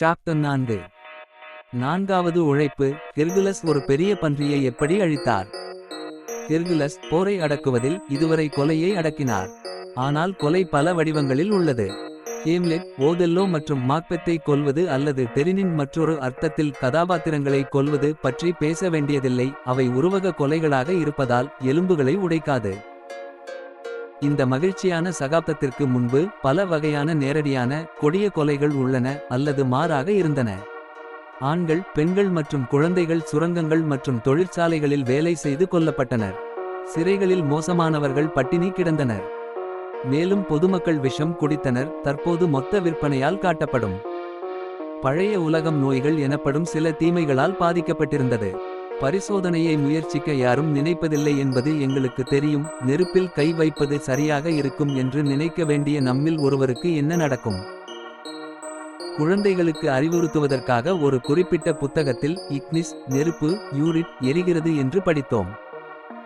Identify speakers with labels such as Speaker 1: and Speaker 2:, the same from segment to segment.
Speaker 1: Chapter நான்கு. நான்காவது உழைப்பு ஹெர்குலஸ் ஒரு பெரிய பன்றியை எப்படி அழித்தார்? ஹெர்குலஸ் போரை அடக்குவதில் இதுவரை கொலையை அடக்கினார். ஆனால் கொலை பல வடிவங்களில் உள்ளது. ஹேம்லெட் ஓதெல்லோ மற்றும் மாக்பெத்தை கொல்வது அல்லது டெரினின் மற்றொரு அர்த்தத்தில் கதாபாத்திரங்களை கொல்வது பற்றி பேச வேண்டியதில்லை. அவை உருவக கொலைகளாக இருப்பதால் எலும்புகளை உடைக்காது. இந்த மகிழ்ச்சியான சகாப்தத்திற்கு முன்பு பல வகையான நேரடியான கொடிய கொலைகள் உள்ளன அல்லது மாறாக இருந்தன. ஆண்கள் பெண்கள் மற்றும் குழந்தைகள் சுரங்கங்கள் மற்றும் தொழிற்சாலைகளில் வேலை செய்து கொல்லப்பட்டனர். சிறைகளில் மோசமானவர்கள் பட்டினி கிடந்தனர். மேலும் பொதுமக்கள் விஷம் குடித்தனர் தற்போது மொத்த விற்பனையால் காட்டப்படும். பழைய உலகம் நோய்கள் எனப்படும் சில தீமைகளால் பாதிக்கப்பட்டிருந்தது. பரிசோதனையை முயற்சிக்க யாரும் நினைப்பதில்லை என்பது எங்களுக்கு தெரியும். நெருப்பில் கை வைப்பது சரியாக இருக்கும் என்று நினைக்க வேண்டிய நம்மில் ஒருவருக்கு என்ன நடக்கும்? குழந்தைகளுக்கு அறிவுறுத்துவதற்காக ஒரு குறிப்பிட்ட புத்தகத்தில் இக்னிஸ் நெருப்பு யூரிட் எரிகிறது என்று படித்தோம்.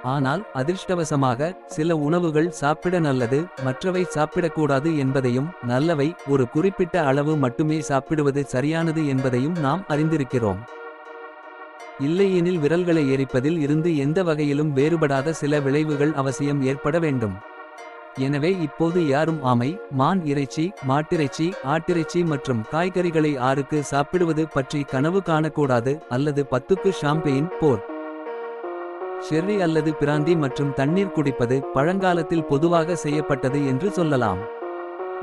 Speaker 1: ஆனால் அதிர்ஷ்டவசமாக சில உணவுகள் சாப்பிட நல்லது மற்றவை சாப்பிடக்கூடாது என்பதையும் நல்லவை ஒரு குறிப்பிட்ட அளவு மட்டுமே சாப்பிடுவது சரியானது என்பதையும் நாம் அறிந்திருக்கிறோம். இல்லையெனில் விரல்களை எரிப்பதில் இருந்து எந்த வகையிலும் வேறுபடாத சில விளைவுகள் அவசியம் ஏற்பட வேண்டும். எனவே இப்போது யாரும் ஆமை மான் இறைச்சி மாட்டிறைச்சி ஆட்டிறைச்சி மற்றும் காய்கறிகளை ஆறுக்கு சாப்பிடுவது பற்றி கனவு காணக்கூடாது அல்லது பத்துக்கு ஷாம்பெயின் போர். ஷெர்ரி அல்லது பிராந்தி மற்றும் தண்ணீர் குடிப்பது பழங்காலத்தில் பொதுவாக செய்யப்பட்டது என்று சொல்லலாம்.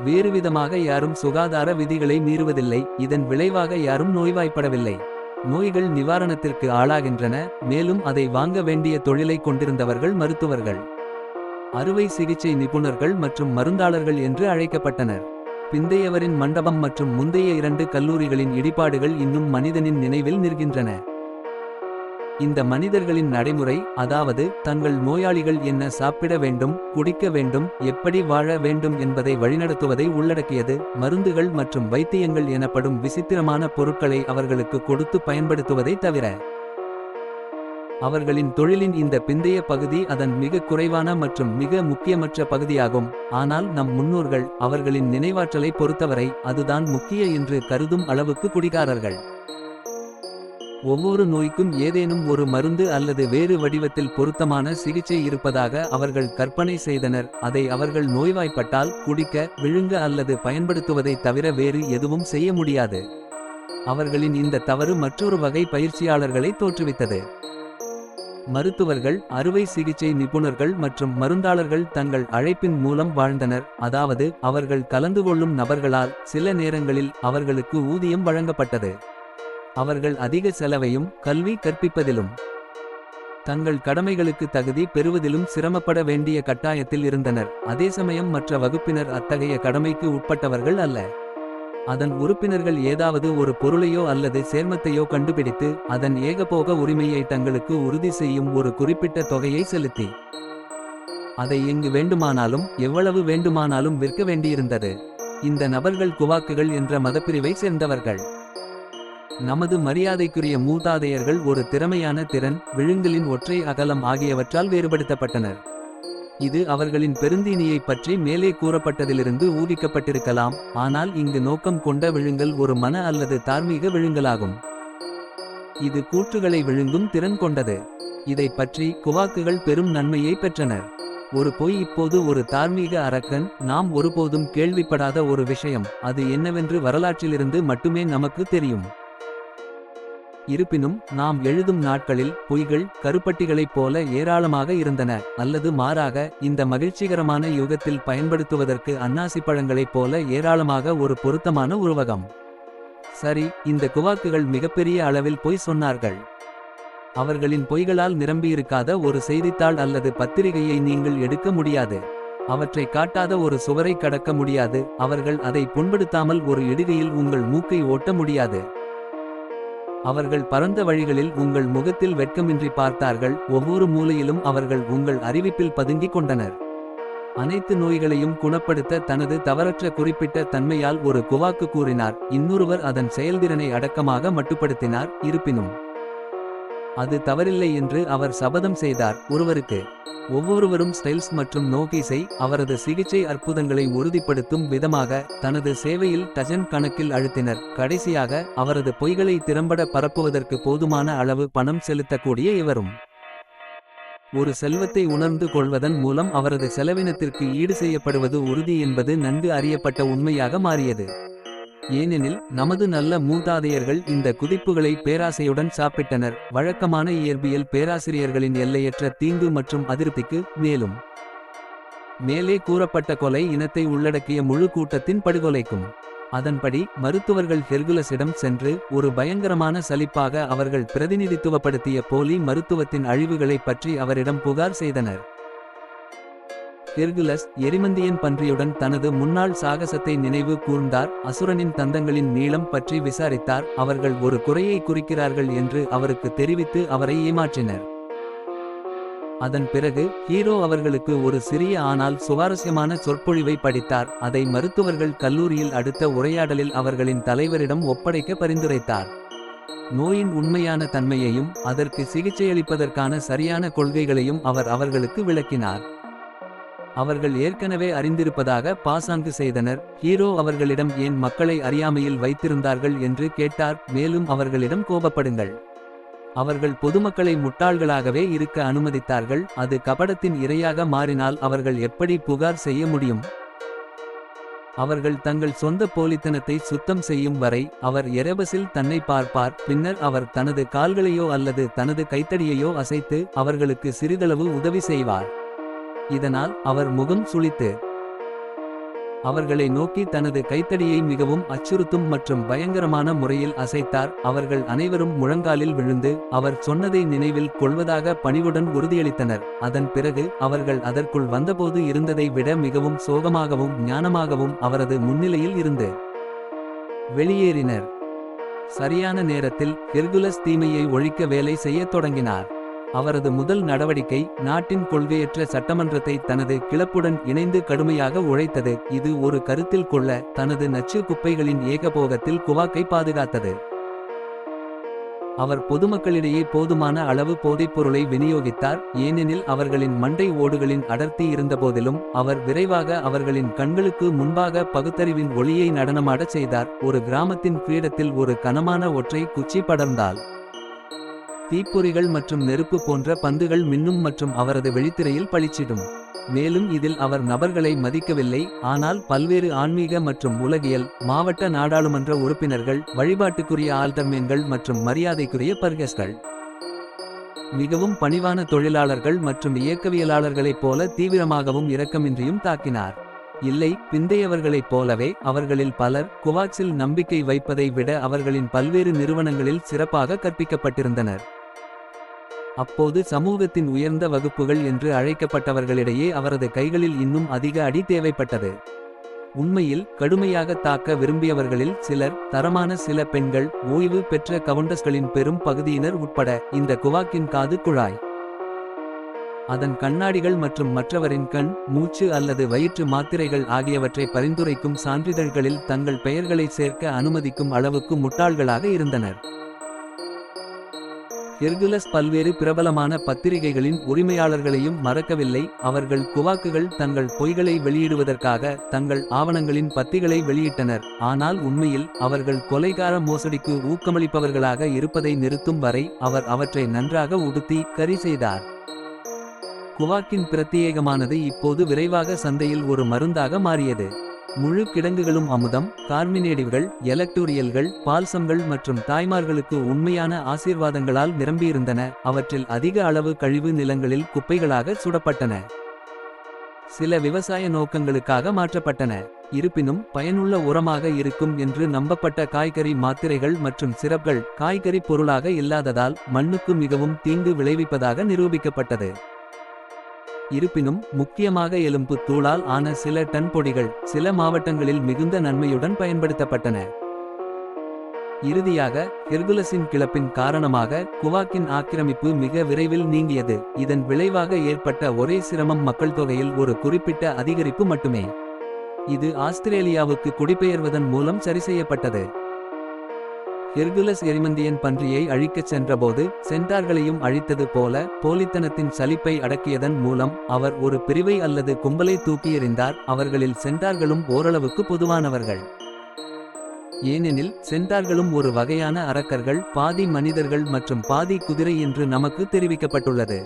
Speaker 1: வேறுவிதமாக யாரும் சுகாதார விதிகளை மீறுவதில்லை இதன் விளைவாக யாரும் நோய்வாய்ப்படவில்லை. நோய்கள் நிவாரணத்திற்கு ஆளாகின்றன மேலும் அதை வாங்க வேண்டிய தொழிலை கொண்டிருந்தவர்கள் மருத்துவர்கள். அறுவை சிகிச்சை நிபுணர்கள் மற்றும் மருந்தாளர்கள் என்று அழைக்கப்பட்டனர். பிந்தையவரின் மண்டபம் மற்றும் முந்தைய இரண்டு கல்லூரிகளின் இடிபாடுகள் இன்னும் மனிதனின் நினைவில் நிற்கின்றன. இந்த மனிதர்களின் நடைமுறை அதாவது தங்கள் நோயாளிகள் என்ன சாப்பிட வேண்டும் குடிக்க வேண்டும் எப்படி வாழ வேண்டும் என்பதை வழிநடத்துவதை உள்ளடக்கியது மருந்துகள் மற்றும் வைத்தியங்கள் எனப்படும் விசித்திரமான பொருட்களை அவர்களுக்கு கொடுத்து பயன்படுத்துவதை தவிர. அவர்களின் தொழிலின் இந்த பிந்தைய பகுதி அதன் மிக குறைவான மற்றும் மிக முக்கியமற்ற பகுதியாகும். ஆனால் நம் முன்னோர்கள் அவர்களின் நினைவாற்றலை பொறுத்தவரை அதுதான் முக்கிய என்று கருதும் அளவுக்கு குடிகாரர்கள். ஒவ்வொரு நோய்க்கும் ஏதேனும் ஒரு மருந்து அல்லது வேறு வடிவத்தில் பொருத்தமான சிகிச்சை இருப்பதாக அவர்கள் கற்பனை செய்தனர். அதை அவர்கள் நோய்வாய்ப்பட்டால் குடிக்க விழுங்க அல்லது பயன்படுத்துவதை தவிர வேறு எதுவும் செய்ய முடியாது. அவர்களின் இந்த தவறு மற்றொரு வகை பயிற்சியாளர்களை தோற்றுவித்தது. மருத்துவர்கள் அறுவை சிகிச்சை நிபுணர்கள் மற்றும் மருந்தாளர்கள் தங்கள் அழைப்பின் மூலம் வாழ்ந்தனர். அதாவது அவர்கள் கலந்து கொள்ளும் நபர்களால் சில நேரங்களில் அவர்களுக்கு ஊதியம் வழங்கப்பட்டது. அவர்கள் அதிக செலவையும் கல்வி கற்பிப்பதிலும் தங்கள் கடமைகளுக்கு தகுதி பெறுவதிலும் சிரமப்பட வேண்டிய கட்டாயத்தில் இருந்தனர். அதே சமயம் மற்ற வகுப்பினர் அத்தகைய கடமைக்கு உட்பட்டவர்கள் அல்ல. அதன் உறுப்பினர்கள் ஏதாவது ஒரு பொருளையோ அல்லது சேர்மத்தையோ கண்டுபிடித்து அதன் ஏகபோக உரிமையை தங்களுக்கு உறுதி செய்யும் ஒரு குறிப்பிட்ட தொகையை செலுத்தி. அதை எங்கு வேண்டுமானாலும் எவ்வளவு வேண்டுமானாலும் விற்க வேண்டியிருந்தது. இந்த நபர்கள் குவாக்குகள் என்ற மதப்பிரிவை சேர்ந்தவர்கள். நமது மரியாதைக்குரிய மூதாதையர்கள் ஒரு திறமையான திறன் விழுங்கலின் ஒற்றை அகலம் ஆகியவற்றால் வேறுபடுத்தப்பட்டனர். இது அவர்களின் பெருந்தீனியை பற்றி மேலே கூறப்பட்டதிலிருந்து ஊகிக்கப்பட்டிருக்கலாம் ஆனால் இங்கு நோக்கம் கொண்ட விழுங்கல் ஒரு மன அல்லது தார்மீக விழுங்கலாகும். இது கூற்றுகளை விழுங்கும் திறன் கொண்டது. இதை பற்றி குவாக்குகள் பெரும் நன்மையை பெற்றனர். ஒரு பொய் இப்போது ஒரு தார்மீக அரக்கன் நாம் ஒருபோதும் கேள்விப்படாத ஒரு விஷயம் அது என்னவென்று வரலாற்றிலிருந்து மட்டுமே நமக்கு தெரியும். இருப்பினும் நாம் எழுதும் நாட்களில் பொய்கள் கருப்பட்டிகளைப் போல ஏராளமாக இருந்தன. அல்லது மாறாக இந்த மகிழ்ச்சிகரமான யுகத்தில் பயன்படுத்துவதற்கு அன்னாசி பழங்களைப் போல ஏராளமாக ஒரு பொருத்தமான உருவகம். சரி இந்த குவாக்குகள் மிகப்பெரிய அளவில் பொய் சொன்னார்கள். அவர்களின் பொய்களால் நிரம்பியிருக்காத ஒரு செய்தித்தாள் அல்லது பத்திரிகையை நீங்கள் எடுக்க முடியாது. அவற்றை காட்டாத ஒரு சுவரை கடக்க முடியாது. அவர்கள் அதை புண்படுத்தாமல் ஒரு இடுகையில் உங்கள் மூக்கை ஓட்ட முடியாது. அவர்கள் பரந்த வழிகளில் உங்கள் முகத்தில் வெட்கமின்றி பார்த்தார்கள். ஒவ்வொரு மூலையிலும் அவர்கள் உங்கள் அறிவிப்பில் பதுங்கிக் கொண்டனர். அனைத்து நோய்களையும் குணப்படுத்த தனது தவறற்ற குறிப்பிட்ட தன்மையால் ஒரு குவாக்கு கூறினார். இன்னொருவர் அதன் செயல்திறனை அடக்கமாக மட்டுப்படுத்தினார். இருப்பினும் அது தவறில்லை என்று அவர் சபதம் செய்தார். ஒருவருக்கு ஒவ்வொருவரும் ஸ்டைல்ஸ் மற்றும் நோகீஸை அவரது சிகிச்சை அற்புதங்களை உறுதிப்படுத்தும் விதமாக தனது சேவையில் டஜன் கணக்கில் அழுத்தினர். கடைசியாக அவரது பொய்களை திறம்பட பரப்புவதற்கு போதுமான அளவு பணம் செலுத்தக்கூடிய இவரும். ஒரு செல்வத்தை உணர்ந்து கொள்வதன் மூலம் அவரது செலவினத்திற்கு ஈடு செய்யப்படுவது உறுதி என்பது நன்கு அறியப்பட்ட உண்மையாக மாறியது. ஏனெனில் நமது நல்ல மூதாதையர்கள் இந்த குதிப்புகளை பேராசையுடன் சாப்பிட்டனர். வழக்கமான இயற்பியல் பேராசிரியர்களின் எல்லையற்ற தீங்கு மற்றும் அதிருப்திக்கு மேலும். மேலே கூறப்பட்ட கொலை இனத்தை உள்ளடக்கிய முழு கூட்டத்தின் படுகொலைக்கும். அதன்படி மருத்துவர்கள் ஹெர்குலஸிடம் சென்று ஒரு பயங்கரமான சலிப்பாக அவர்கள் பிரதிநிதித்துவப்படுத்திய போலி மருத்துவத்தின் அழிவுகளைப் பற்றி அவரிடம் புகார் செய்தனர். ஹெர்குலஸ் எரிமந்தியன் பன்றியுடன் தனது முன்னாள் சாகசத்தை நினைவு கூர்ந்தார். அசுரனின் தந்தங்களின் நீளம் பற்றி விசாரித்தார். அவர்கள் ஒரு குறையை குறிக்கிறார்கள் என்று அவருக்கு தெரிவித்து அவரை ஏமாற்றினர். அதன் பிறகு ஹீரோ அவர்களுக்கு ஒரு சிறிய ஆனால் சுவாரஸ்யமான சொற்பொழிவை படித்தார். அதை மருத்துவர்கள் கல்லூரியில் அடுத்த உரையாடலில் அவர்களின் தலைவரிடம் ஒப்படைக்க பரிந்துரைத்தார். நோயின் உண்மையான தன்மையையும் அதற்கு சிகிச்சையளிப்பதற்கான சரியான கொள்கைகளையும் அவர் அவர்களுக்கு விளக்கினார். அவர்கள் ஏற்கனவே அறிந்திருப்பதாக பாசாங்கு செய்தனர். ஹீரோ அவர்களிடம் ஏன் மக்களை அறியாமையில் வைத்திருந்தார்கள் என்று கேட்டார் மேலும் அவர்களிடம் கோபப்படுங்கள். அவர்கள் பொதுமக்களை முட்டாள்களாகவே இருக்க அனுமதித்தார்கள் அது கபடத்தின் இரையாக மாறினால் அவர்கள் எப்படி புகார் செய்ய முடியும்? அவர்கள் தங்கள் சொந்த போலித்தனத்தை சுத்தம் செய்யும் வரை அவர் எரபஸில் தன்னை பார்ப்பார் பின்னர் அவர் தனது கால்களையோ அல்லது தனது கைத்தடியையோ அசைத்து அவர்களுக்கு சிறிதளவு உதவி செய்வார். இதனால் அவர் முகம் சுளித்து அவர்களை நோக்கி தனது கைத்தடியை மிகவும் அச்சுறுத்தும் மற்றும் பயங்கரமான முறையில் அசைத்தார். அவர்கள் அனைவரும் முழங்காலில் விழுந்து அவர் சொன்னதை நினைவில் கொள்வதாக பணிவுடன் உறுதியளித்தனர். அதன் பிறகு அவர்கள் அதற்குள் வந்தபோது இருந்ததை விட மிகவும் சோகமாகவும் ஞானமாகவும் அவரது முன்னிலையில் இருந்து வெளியேறினர். சரியான நேரத்தில் ஹெர்குலஸ் தீமையை ஒழிக்க வேலை செய்யத் தொடங்கினார். அவரது முதல் நடவடிக்கை நாட்டின் கொள்கையற்ற சட்டமன்றத்தை தனது கிளப்புடன் இணைந்து கடுமையாக உழைத்தது. இது ஒரு கருத்தில் கொள்ள தனது நச்சு குப்பைகளின் ஏகபோகத்தில் குவாக்கை பாதுகாத்தது. அவர் பொதுமக்களிடையே போதுமான அளவு போதைப்பொருளை விநியோகித்தார். ஏனெனில் அவர்களின் மண்டை ஓடுகளின் அடர்த்தி இருந்தபோதிலும் அவர் விரைவாக அவர்களின் கண்களுக்கு முன்பாக பகுத்தறிவின் ஒளியை நடனமாடச் செய்தார். ஒரு கிராமத்தின் பீடத்தில் ஒரு கனமான ஒற்றை குச்சி படர்ந்தால் தீப்பொறிகள் மற்றும் நெருப்பு போன்ற பந்துகள் மின்னும் மற்றும் அவரது வெளித்திரையில் பளிச்சிடும். மேலும் இதில் அவர் நபர்களை மதிக்கவில்லை ஆனால் பல்வேறு ஆன்மீக மற்றும் உலகியல் மாவட்ட நாடாளுமன்ற உறுப்பினர்கள் வழிபாட்டுக்குரிய ஆல்டர்மேன்கள் மற்றும் மரியாதைக்குரிய பர்கஸ்கள். மிகவும் பணிவான தொழிலாளர்கள் மற்றும் இயக்கவியலாளர்களைப் போல தீவிரமாகவும் இரக்கமின்றியும் தாக்கினார். இல்லை பிந்தையவர்களைப் போலவே அவர்களில் பலர் குவாக்ஸில் நம்பிக்கை வைப்பதை விட அவர்களின் பல்வேறு நிறுவனங்களில் சிறப்பாக கற்பிக்கப்பட்டிருந்தனர். அப்போது சமூகத்தின் உயர்ந்த வகுப்புகள் என்று அழைக்கப்பட்டவர்களிடையே அவரது கைகளில் இன்னும் அதிக அடி தேவைப்பட்டது. உண்மையில் கடுமையாக தாக்க விரும்பியவர்களில் சிலர் தரமான சில பெண்கள் ஓய்வு பெற்ற கவுண்டஸ்களின் பெரும் பகுதியினர் உட்பட இந்த குவாக்கின் காது குழாய். அதன் கண்ணாடிகள் மற்றும் மற்றவரின் கண் மூச்சு அல்லது வயிற்று மாத்திரைகள் ஆகியவற்றை பரிந்துரைக்கும் சான்றிதழ்களில் தங்கள் பெயர்களை சேர்க்க அனுமதிக்கும் அளவுக்கு முட்டாள்களாக இருந்தனர். ஹெர்குலஸ் பல்வேறு பிரபலமான பத்திரிகைகளின் உரிமையாளர்களையும் மறக்கவில்லை. அவர்கள் குவாக்குகள் தங்கள் பொய்களை வெளியிடுவதற்காக தங்கள் ஆவணங்களின் பத்திகளை வெளியிட்டனர். ஆனால் உண்மையில் அவர்கள் கொலைகார மோசடிக்கு ஊக்கமளிப்பவர்களாக இருப்பதை நிறுத்தும் வரை அவர் அவற்றை நன்றாக உடுத்தி கரி செய்தார். குவாக்கின் பிரத்யேகமானது இப்போது விரைவாக சந்தையில் ஒரு மருந்தாக மாறியது. முழு கிடங்குகளும் அமுதம் கார்மினேடிவ்கள் எலக்டோரியல்கள் பால்சம்கள் மற்றும் தாய்மார்களுக்கு உண்மையான ஆசீர்வாதங்களால் நிரம்பியிருந்தன. அவற்றில் அதிக அளவு கழிவு நிலங்களில் குப்பைகளாக சுடப்பட்டன. சில விவசாய நோக்கங்களுக்காக மாற்றப்பட்டன. இருப்பினும் பயனுள்ள உரமாக இருக்கும் என்று நம்பப்பட்ட காய்கறி மாத்திரைகள் மற்றும் சிரப்கள் காய்கறி பொருளாக இல்லாததால் மண்ணுக்கு மிகவும் தீங்கு விளைவிப்பதாக நிரூபிக்கப்பட்டது. இருப்பினும் முக்கியமாக எலும்பு தூளால் ஆன சில டன் பொடிகள் சில மாவட்டங்களில் மிகுந்த நன்மையுடன் பயன்படுத்தப்பட்டன. இறுதியாக ஹெர்குலஸின் கிளப்பின் காரணமாக குவாக்கின் ஆக்கிரமிப்பு மிக விரைவில் நீங்கியது. இதன் விளைவாக ஏற்பட்ட ஒரே சிரமம் மக்கள் தொகையில் ஒரு குறிப்பிட்ட அதிகரிப்பு மட்டுமே. இது ஆஸ்திரேலியாவுக்கு குடிபெயர்வதன் மூலம் சரிசெய்யப்பட்டது ஹெர்குலஸ் எரிமந்தியன் பன்றியை அழிக்கச் சென்றபோது சென்டார்களையும் அழித்தது போல போலித்தனத்தின் சலிப்பை அடக்கியதன் மூலம் அவர் ஒரு பிரிவை அல்லது கும்பலை தூக்கி எறிந்தார். அவர்களில் சென்டார்களும் ஓரளவுக்கு பொதுவானவர்கள். ஏனெனில் சென்டார்களும் ஒரு வகையான அரக்கர்கள் பாதி மனிதர்கள் மற்றும் பாதி குதிரை என்று நமக்கு தெரிவிக்கப்பட்டுள்ளது.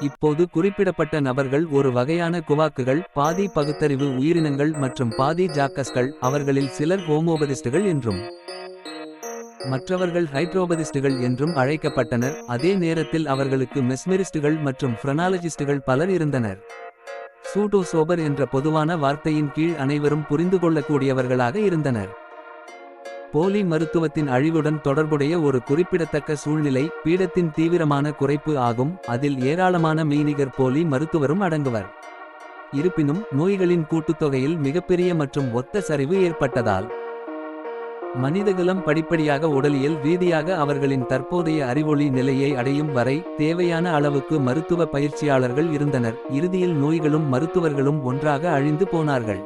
Speaker 1: இப்போது குறிப்பிடப்பட்ட நபர்கள் ஒரு வகையான குவாக்குகள் பாதி பகுத்தறிவு உயிரினங்கள் மற்றும் பாதி ஜாக்கஸ்கள். அவர்களில் சிலர் ஹோமோபதிஸ்டுகள் என்றும் மற்றவர்கள் ஹைட்ரோபதிஸ்டுகள் என்றும் அழைக்கப்பட்டனர். அதே நேரத்தில் அவர்களுக்கு மெஸ்மெரிஸ்டுகள் மற்றும் ஃப்ரனாலஜிஸ்டுகள் பலர் இருந்தனர். சூடோ சோபர் என்ற பொதுவான வார்த்தையின் கீழ் அனைவரும் புரிந்து கொள்ளக்கூடியவர்களாக இருந்தனர். போலி மருத்துவத்தின் அழிவுடன் தொடர்புடைய ஒரு குறிப்பிடத்தக்க சூழ்நிலை பீடத்தின் தீவிரமான குறைப்பு ஆகும். அதில் ஏராளமான மெய்நிகர் போலி மருத்துவரும் அடங்குவர். இருப்பினும் நோய்களின் கூட்டுத்தொகையில் மிகப்பெரிய மற்றும் ஒத்த சரிவு ஏற்பட்டதால் மனிதகுலம் படிப்படியாக உடலியல் ரீதியாக அவர்களின் தற்போதைய அறிவொளி நிலையை அடையும் வரை தேவையான அளவுக்கு மருத்துவ பயிற்சியாளர்கள் இருந்தனர். இறுதியில் நோய்களும் மருத்துவர்களும் ஒன்றாக அழிந்து போனார்கள்.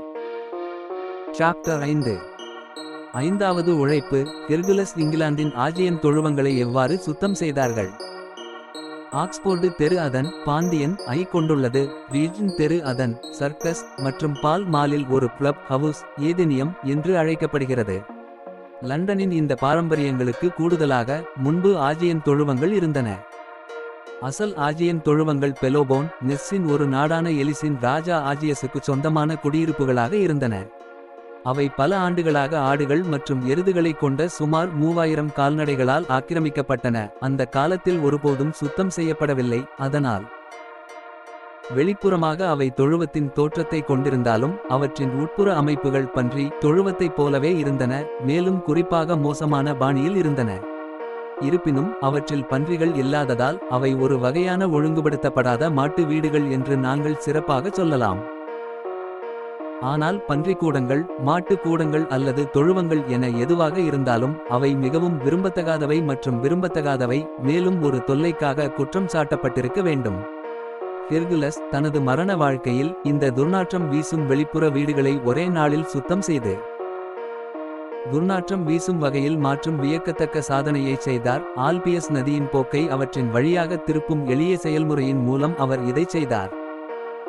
Speaker 1: சாப்டர் ஐந்து. ஐந்தாவது உழைப்பு ஹெர்குலஸ் இங்கிலாந்தின் ஆஜியன் தொழுவங்களை எவ்வாறு சுத்தம் செய்தார்கள்? ஆக்ஸ்போர்டு தெரு அதன் பாந்தியன் ஐ கொண்டுள்ளது. ரீஜன் தெரு அதன் சர்க்கஸ் மற்றும் பால் மாலில் ஒரு கிளப் ஹவுஸ் ஏதெனியம் என்று அழைக்கப்படுகிறது. லண்டனின் இந்த பாரம்பரியங்களுக்கு கூடுதலாக முன்பு ஆஜியன் தொழுவங்கள் இருந்தன. அசல் ஆஜியன் தொழுவங்கள் பெலோபோன் நெஸ்ஸின் ஒரு நாடான எலிசின் ராஜா ஆஜியஸுக்கு சொந்தமான குடியிருப்புகளாக இருந்தன. அவை பல ஆண்டுகளாக ஆடுகள் மற்றும் எருதுகளை கொண்ட சுமார் மூவாயிரம் கால்நடைகளால் ஆக்கிரமிக்கப்பட்டன. அந்த காலத்தில் ஒருபோதும் சுத்தம் செய்யப்படவில்லை. அதனால் வெளிப்புறமாக அவை தொழுவத்தின் தோற்றத்தை கொண்டிருந்தாலும் அவற்றின் உட்புற அமைப்புகள் பன்றி தொழுவத்தைப் போலவே இருந்தன மேலும் குறிப்பாக மோசமான பாணியில் இருந்தன. இருப்பினும் அவற்றில் பன்றிகள் இல்லாததால் அவை ஒரு வகையான ஒழுங்குபடுத்தப்படாத மாட்டு வீடுகள் என்று நாங்கள் சிறப்பாக சொல்லலாம். ஆனால் பன்றிக்கூடங்கள் மாட்டு கூடங்கள் அல்லது தொழுவங்கள் என எதுவாக இருந்தாலும் அவை மிகவும் விரும்பத்தகாதவை மற்றும் விரும்பத்தகாதவை மேலும் ஒரு தொல்லைக்காக குற்றம் சாட்டப்பட்டிருக்க வேண்டும். ஹெர்குலஸ் தனது மரண வாழ்க்கையில் இந்த துர்நாற்றம் வீசும் வெளிப்புற வீடுகளை ஒரே நாளில் சுத்தம் செய்து துர்நாற்றம் வீசும் வகையில் மாற்றும் வியக்கத்தக்க சாதனையை செய்தார். ஆல்பியஸ் நதியின் போக்கை அவற்றின் வழியாக திருப்பும் எளிய செயல்முறையின் மூலம் அவர் இதைச் செய்தார்.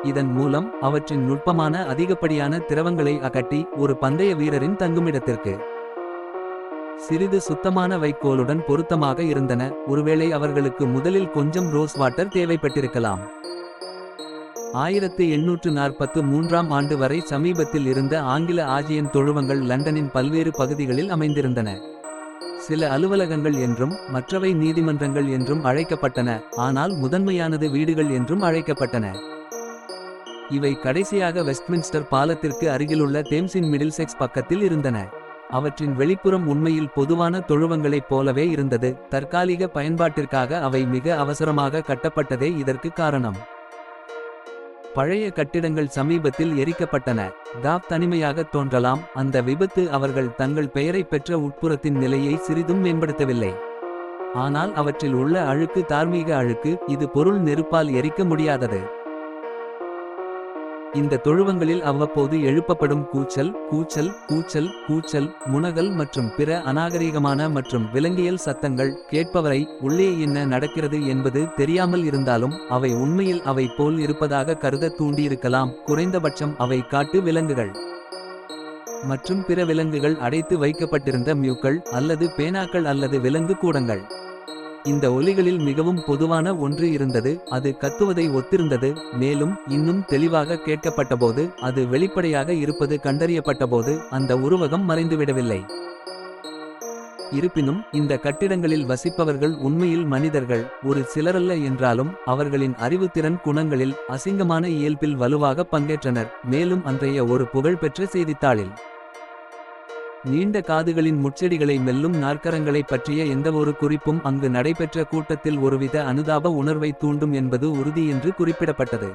Speaker 1: இதன் மூலம் அவற்றின் நுட்பமான அதிகப்படியான திரவங்களை அகட்டி ஒரு பந்தய வீரரின் தங்குமிடத்திற்கு சிறிது சுத்தமான வைக்கோலுடன் பொருத்தமாக இருந்தன. ஒருவேளை அவர்களுக்கு முதலில் கொஞ்சம் ரோஸ் வாட்டர் தேவைப்பட்டிருக்கலாம். ஆயிரத்து எண்ணூற்று நாற்பத்து மூன்றாம் ஆண்டு வரை சமீபத்தில் இருந்த ஆங்கில ஆஜியன் தொழுவங்கள் லண்டனின் பல்வேறு பகுதிகளில் அமைந்திருந்தன. சில அலுவலகங்கள் என்றும் மற்றவை நீதிமன்றங்கள் என்றும் அழைக்கப்பட்டன ஆனால் முதன்மையானது வீடுகள் என்றும் அழைக்கப்பட்டன. இவை கடைசியாக வெஸ்ட்மின்ஸ்டர் பாலத்திற்கு அருகிலுள்ள தேம்ஸின் மிடில்செக்ஸ் பக்கத்தில் இருந்தன. அவற்றின் வெளிப்புறம் உண்மையில் பொதுவான தொழுவங்களைப் போலவே இருந்தது தற்காலிக பயன்பாட்டிற்காக அவை மிக அவசரமாக கட்டப்பட்டதே இதற்கு காரணம். பழைய கட்டிடங்கள் சமீபத்தில் எரிக்கப்பட்டன. தாப் தனிமையாக தோன்றலாம். அந்த விபத்து அவர்கள் தங்கள் பெயரைப் பெற்ற உட்புறத்தின் நிலையை சிறிதும் மேம்படுத்தவில்லை. ஆனால் அவற்றில் உள்ள அழுக்கு தார்மீக அழுக்கு இது பொருள் நெருப்பால் எரிக்க முடியாதது. இந்த தொழுவங்களில் அவ்வப்போது எழுப்பப்படும் கூச்சல் கூச்சல் கூச்சல் கூச்சல் முனகல் மற்றும் பிற அநாகரீகமான மற்றும் விலங்கியல் சத்தங்கள் கேட்பவரை உள்ளே என்ன நடக்கிறது என்பது தெரியாமல் இருந்தாலும் அவை உண்மையில் அவை போல் இருப்பதாக கருத தூண்டியிருக்கலாம். குறைந்தபட்சம் அவை காட்டு விலங்குகள் மற்றும் பிற விலங்குகள் அடைத்து வைக்கப்பட்டிருந்த மியூக்கள் அல்லது பேனாக்கள் அல்லது விலங்கு கூடங்கள். இந்த ஒலிகளில் மிகவும் பொதுவான ஒன்று இருந்தது அது கத்துவதை ஒத்திருந்தது மேலும் இன்னும் தெளிவாக கேட்கப்பட்டபோது அது வெளிப்படையாக இருப்பது கண்டறியப்பட்டபோது அந்த உருவகம் மறைந்துவிடவில்லை. இருப்பினும் இந்த கட்டிடங்களில் வசிப்பவர்கள் உண்மையில் மனிதர்கள் ஒரு சிலரல்ல என்றாலும் அவர்களின் அறிவுத்திறன் குணங்களில் அசிங்கமான இயல்பில் வலுவாக பங்கேற்றனர் மேலும் அன்றைய ஒரு புகழ்பெற்ற செய்தித்தாளில். நீண்ட காதுகளின் முச்செடிகளை மெல்லும் நாற்கரங்களைப் பற்றிய எந்தவொரு குறிப்பும் அங்கு நடைபெற்ற கூட்டத்தில் ஒருவித அனுதாப உணர்வை தூண்டும் என்பது உறுதி என்று குறிப்பிடப்பட்டது.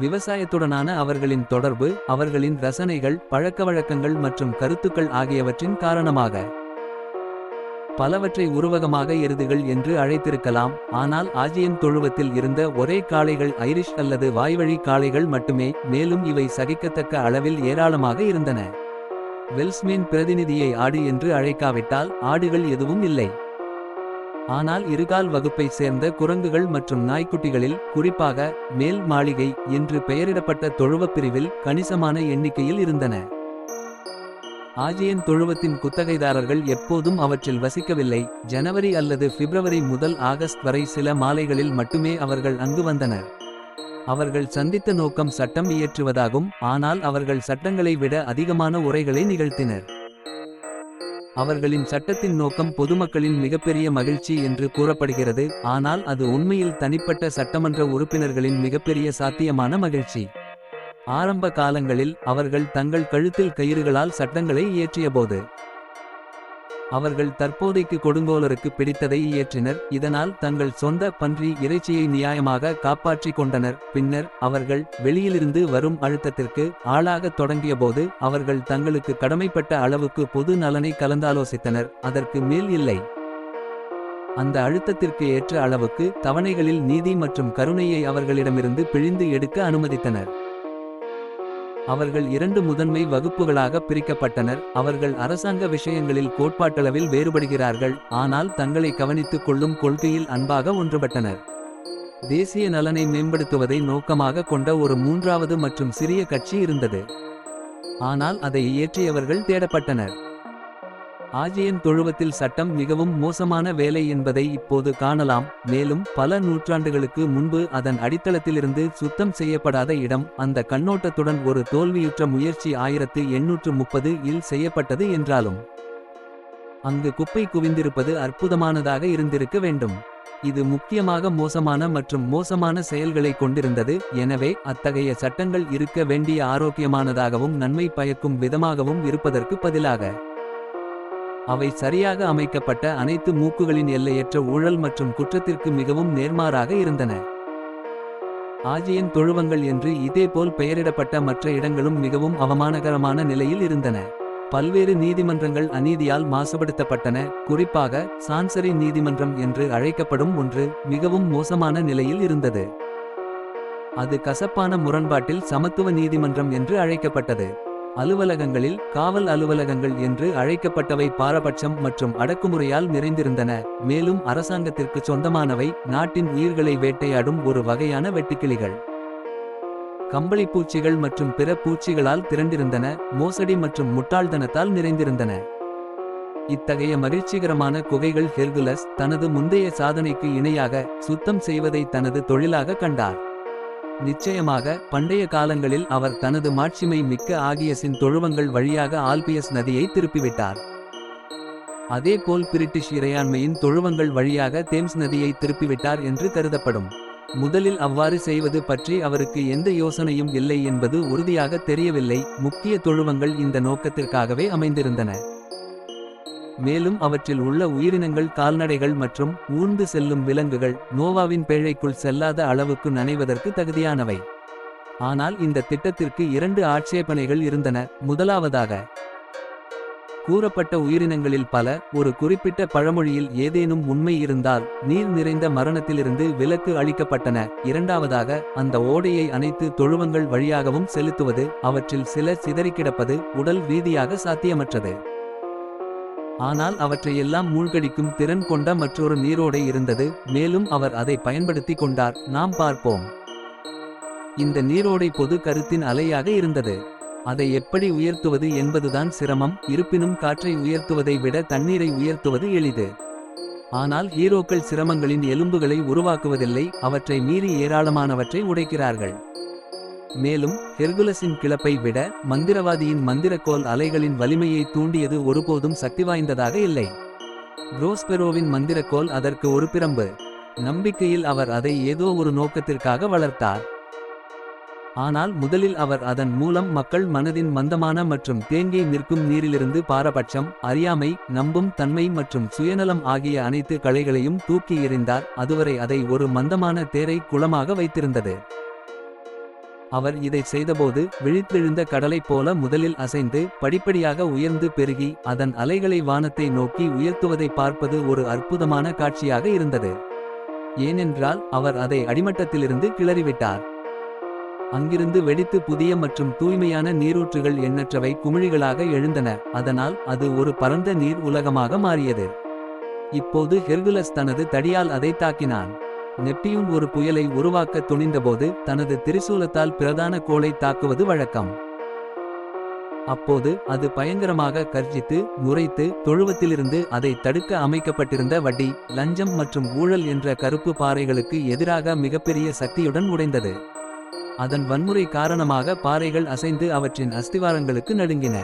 Speaker 1: விவசாயத்துடனான அவர்களின் தொடர்பு அவர்களின் ரசனைகள் பழக்கவழக்கங்கள் மற்றும் கருத்துக்கள் ஆகியவற்றின் காரணமாக. பலவற்றை உருவகமாக எருதுகள் என்று அழைத்திருக்கலாம் ஆனால் ஆஜியன் தொழுவத்தில் இருந்த ஒரே காளைகள் ஐரிஷ் அல்லது வாய்வழி காளைகள் மட்டுமே மேலும் இவை சகிக்கத்தக்க அளவில் ஏராளமாக இருந்தன. வெல்ஸ்மேன் பிரதிநிதியை ஆடு என்று அழைக்காவிட்டால் ஆடுகள் எதுவும் இல்லை. ஆனால் இருகால் வகுப்பைச் சேர்ந்த குரங்குகள் மற்றும் நாய்க்குட்டிகளில் குறிப்பாக மேல் மாளிகை என்று பெயரிடப்பட்ட தொழுவப் பிரிவில் கணிசமான எண்ணிக்கையில் இருந்தன. ஆஜியன் தொழுவத்தின் குத்தகைதாரர்கள் எப்போதும் அவற்றில் வசிக்கவில்லை. ஜனவரி அல்லது பிப்ரவரி முதல் ஆகஸ்ட் வரை சில மாலைகளில் மட்டுமே அவர்கள் அங்கு வந்தனர். அவர்கள் சந்தித்த நோக்கம் சட்டம் இயற்றுவதாகும் ஆனால் அவர்கள் சட்டங்களை விட அதிகமான உரைகளை நிகழ்த்தினர். அவர்களின் சட்டத்தின் நோக்கம் பொதுமக்களின் மிகப்பெரிய மகிழ்ச்சி என்று கூறப்படுகிறது ஆனால் அது உண்மையில் தனிப்பட்ட சட்டமன்ற உறுப்பினர்களின் மிகப்பெரிய சாத்தியமான மகிழ்ச்சி. ஆரம்ப காலங்களில் அவர்கள் தங்கள் கழுத்தில் கயிறுகளால் சட்டங்களை இயற்றியபோது அவர்கள் தற்போதைக்கு கொடுங்கோலருக்கு பிடித்ததை இயற்றினர். இதனால் தங்கள் சொந்த பன்றி இறைச்சியை நியாயமாக காப்பாற்றிக் கொண்டனர். பின்னர் அவர்கள் வெளியிலிருந்து வரும் அழுத்தத்திற்கு ஆளாகத் தொடங்கியபோது அவர்கள் தங்களுக்கு கடமைப்பட்ட அளவுக்கு பொது நலனை கலந்தாலோசித்தனர். அதற்கு மேல் இல்லை. அந்த அழுத்தத்திற்கு ஏற்ற அளவுக்கு தவணைகளில் நீதி மற்றும் கருணையை அவர்களிடமிருந்து பிழிந்து எடுக்க அனுமதித்தனர். அவர்கள் இரண்டு முதன்மை வகுப்புகளாக பிரிக்கப்பட்டனர். அவர்கள் அரசாங்க விஷயங்களில் கோட்பாட்டளவில் வேறுபடுகிறார்கள். ஆனால் தங்களை கவனித்துக் கொள்ளும் கொள்கையில் அன்பாக ஒன்றுபட்டனர். தேசிய நலனை மேம்படுத்துவதை நோக்கமாக கொண்ட ஒரு மூன்றாவது மற்றும் சிறிய கட்சி இருந்தது. ஆனால் அதை இயற்றியவர்கள் தேடப்பட்டனர். ஆஜியன் தொழுவத்தில் சட்டம் மிகவும் மோசமான வேலை என்பதை இப்போது காணலாம். மேலும் பல நூற்றாண்டுகளுக்கு முன்பு அதன் அடித்தளத்திலிருந்து சுத்தம் செய்யப்படாத இடம் அந்த கண்ணோட்டத்துடன் ஒரு தோல்வியுற்ற முயற்சி ஆயிரத்து எண்ணூற்று முப்பது இல் செய்யப்பட்டது என்றாலும். அங்கு குப்பை குவிந்திருப்பது அற்புதமானதாக இருந்திருக்க வேண்டும். இது முக்கியமாக மோசமான மற்றும் மோசமான செயல்களை கொண்டிருந்தது. எனவே அத்தகைய சட்டங்கள் இருக்க வேண்டிய ஆரோக்கியமானதாகவும் நன்மை பயக்கும் விதமாகவும் இருப்பதற்கு பதிலாக அவை சரியாக அமைக்கப்பட்ட அனைத்து மூக்குகளின் எல்லையற்ற ஊழல் மற்றும் குற்றத்திற்கு மிகவும் நேர்மாறாக இருந்தன. ஆஜியன் தொழுவங்கள் என்று இதேபோல் பெயரிடப்பட்ட மற்ற இடங்களும் மிகவும் அவமானகரமான நிலையில் இருந்தன. பல்வேறு நீதிமன்றங்கள் அநீதியால் மாசுபடுத்தப்பட்டன. குறிப்பாக சான்சரி நீதிமன்றம் என்று அழைக்கப்படும் ஒன்று மிகவும் மோசமான நிலையில் இருந்தது. அது கசப்பான முரண்பாட்டில் சமத்துவ நீதிமன்றம் என்று அழைக்கப்பட்டது. அலுவலகங்களில் காவல் அலுவலகங்கள் என்று அழைக்கப்பட்டவை பாரபட்சம் மற்றும் அடக்குமுறையால் நிறைந்திருந்தன. மேலும் அரசாங்கத்திற்கு சொந்தமானவை நாட்டின் உயிர்களை வேட்டையாடும் ஒரு வகையான வெட்டுக்கிளிகள். கம்பளிப்பூச்சிகள் மற்றும் பிற பூச்சிகளால் திரண்டிருந்தன மோசடி மற்றும் முட்டாள்தனத்தால் நிறைந்திருந்தன. இத்தகைய மகிழ்ச்சிகரமான குகைகள் ஹெர்குலஸ் தனது முந்தைய சாதனைக்கு இணையாக சுத்தம் செய்வதை தனது தொழிலாக கண்டார். நிச்சயமாக பண்டைய காலங்களில் அவர் தனது மாட்சிமை மிக்க ஆகியசின் தொழுவங்கள் வழியாக ஆல்பியஸ் நதியை திருப்பிவிட்டார். அதேபோல் பிரிட்டிஷ் இறையாண்மையின் தொழுவங்கள் வழியாக தேம்ஸ் நதியை திருப்பிவிட்டார் என்று கருதப்படும். முதலில் அவ்வாறு செய்வது பற்றி அவருக்கு எந்த யோசனையும் இல்லை என்பது உறுதியாக தெரியவில்லை. முக்கிய தொழுவங்கள் இந்த நோக்கத்திற்காகவே அமைந்திருந்தன. மேலும் அவற்றில் உள்ள உயிரினங்கள் கால்நடைகள் மற்றும் ஊர்ந்து செல்லும் விலங்குகள் நோவாவின் பேழைக்குள் செல்லாத அளவுக்கு நனைவதற்கு தகுதியானவை. ஆனால் இந்த திட்டத்திற்கு இரண்டு ஆட்சேபனைகள் இருந்தன. முதலாவதாக கூறப்பட்ட உயிரினங்களில் பல ஒரு குறிப்பிட்ட பழமொழியில் ஏதேனும் உண்மை இருந்தால் நீர் நிறைந்த மரணத்திலிருந்து விலக்கு அளிக்கப்பட்டன. இரண்டாவதாக அந்த ஓடையை அனைத்து தொழுவங்கள் வழியாகவும் செலுத்துவது அவற்றில் சில சிதறிக்கிடப்பது உடல் ரீதியாக சாத்தியமற்றது. ஆனால் அவற்றையெல்லாம் மூழ்கடிக்கும் திறன் கொண்ட மற்றொரு நீரோடை இருந்தது மேலும் அவர் அதை பயன்படுத்தி கொண்டார். நாம் பார்ப்போம். இந்த நீரோடை பொது கருத்தின் அலையாக இருந்தது. அதை எப்படி உயர்த்துவது என்பதுதான் சிரமம் இருப்பினும் காற்றை உயர்த்துவதை விட தண்ணீரை உயர்த்துவது எளிது. ஆனால் ஹீரோக்கள் சிரமங்களின் எலும்புகளை உருவாக்குவதில்லை அவற்றை மீறி ஏராளமானவற்றை உடைக்கிறார்கள். மேலும் ஹெர்குலஸின் கிளப்பை விட மந்திரவாதியின் மந்திரக்கோல் அலைகளின் வலிமையை தூண்டியது ஒருபோதும் சக்தி வாய்ந்ததாக இல்லை. குரோஸ்பெரோவின் மந்திரக்கோல் அதற்கு ஒரு பிரம்பு. நம்பிக்கையில் அவர் அதை ஏதோ ஒரு நோக்கத்திற்காக வளர்த்தார். ஆனால் முதலில் அவர் அதன் மூலம் மக்கள் மனதின் மந்தமான மற்றும் தேங்கி நிற்கும் நீரிலிருந்து பாரபட்சம் அறியாமை நம்பும் தன்மை மற்றும் சுயநலம் ஆகிய அனைத்து களைகளையும் தூக்கி எறிந்தார். அதுவரை அதை ஒரு மந்தமான தேரை குளமாக வைத்திருந்தது. அவர் இதை செய்தபோது விழித்தெழுந்த கடலைப் போல முதலில் அசைந்து படிப்படியாக உயர்ந்து பெருகி அதன் அலைகளை வானத்தை நோக்கி உயர்த்துவதை பார்ப்பது ஒரு அற்புதமான காட்சியாக இருந்தது. ஏனென்றால் அவர் அதை அடிமட்டத்திலிருந்து கிளறிவிட்டார். அங்கிருந்து வெடித்து புதிய மற்றும் தூய்மையான நீரூற்றுகள் எண்ணற்றவை குமிழிகளாக எழுந்தன. அதனால் அது ஒரு பரந்த நீர் உலகமாக மாறியது. இப்போது ஹெர்குலஸ் தனது தடியால் அதை தாக்கினான். நெப்டியூன் ஒரு புயலை உருவாக்க துணிந்தபோது தனது திரிசூலத்தால் பிரதான கோளை தாக்குவது வழக்கம். அப்போது அது பயங்கரமாக கர்ஜித்து முறைத்து தொழுவத்திலிருந்து அதை தடுக்க அமைக்கப்பட்டிருந்த வட்டி லஞ்சம் மற்றும் ஊழல் என்ற கருப்பு பாறைகளுக்கு எதிராக மிகப்பெரிய சக்தியுடன் உடைந்தது. அதன் வன்முறை காரணமாக பாறைகள் அசைந்து அவற்றின் அஸ்திவாரங்களுக்கு நடுங்கின.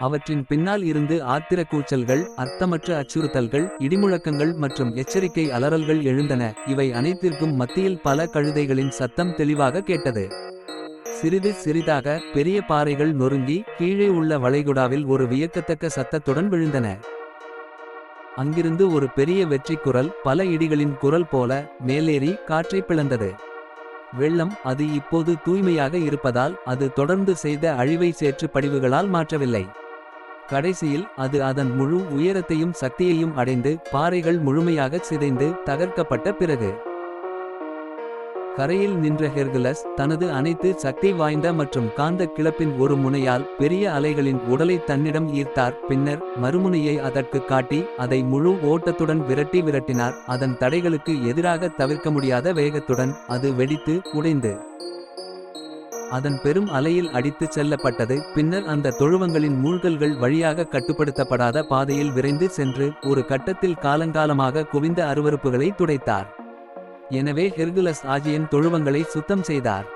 Speaker 1: அவற்றின் பின்னால் இருந்து ஆத்திர கூச்சல்கள் அர்த்தமற்ற அச்சுறுத்தல்கள் இடிமுழக்கங்கள் மற்றும் எச்சரிக்கை அலறல்கள் எழுந்தன. இவை அனைத்திற்கும் மத்தியில் பல கழுதைகளின் சத்தம் தெளிவாக கேட்டது. சிறிது சிறிதாக பெரிய பாறைகள் நொறுங்கி கீழே உள்ள வளைகுடாவில் ஒரு வியக்கத்தக்க சத்தத்துடன் விழுந்தன. அங்கிருந்து ஒரு பெரிய வெற்றி குரல் பல இடிகளின் குரல் போல மேலேறி காற்றை பிளந்தது. வெள்ளம் அது இப்போது தூய்மையாக இருப்பதால் அது தொடர்ந்து செய்த அழிவை சேற்று படிவுகளால் மாற்றவில்லை. கடைசியில் அது அதன் முழு உயரத்தையும் சக்தியையும் அடைந்து பாறைகள் முழுமையாக சிதைந்து தகர்க்கப்பட்ட பிறகு. கரையில் நின்ற ஹெர்குலஸ் தனது அனைத்து சக்தி வாய்ந்த மற்றும் காந்த கிளப்பின் ஒரு முனையால் பெரிய அலைகளின் உடலை தன்னிடம் ஈர்த்தார். பின்னர் மறுமுனையை அதற்கு காட்டி அதை முழு ஓட்டத்துடன் விரட்டி விரட்டினார். அதன் தடைகளுக்கு எதிராக தவிர்க்க முடியாத வேகத்துடன் அது வெடித்து உடைந்து அதன் பெரும் அலையில் அடித்துச் செல்லப்பட்டது. பின்னர் அந்த தொழுவங்களின் மூழ்கல்கள் வழியாக கட்டுப்படுத்தப்படாத பாதையில் விரைந்து சென்று ஒரு கட்டத்தில் காலங்காலமாக குவிந்த அருவறுப்புகளை துடைத்தார். எனவே ஹெர்குலஸ் ஆஜியன் தொழுவங்களை சுத்தம் செய்தார்.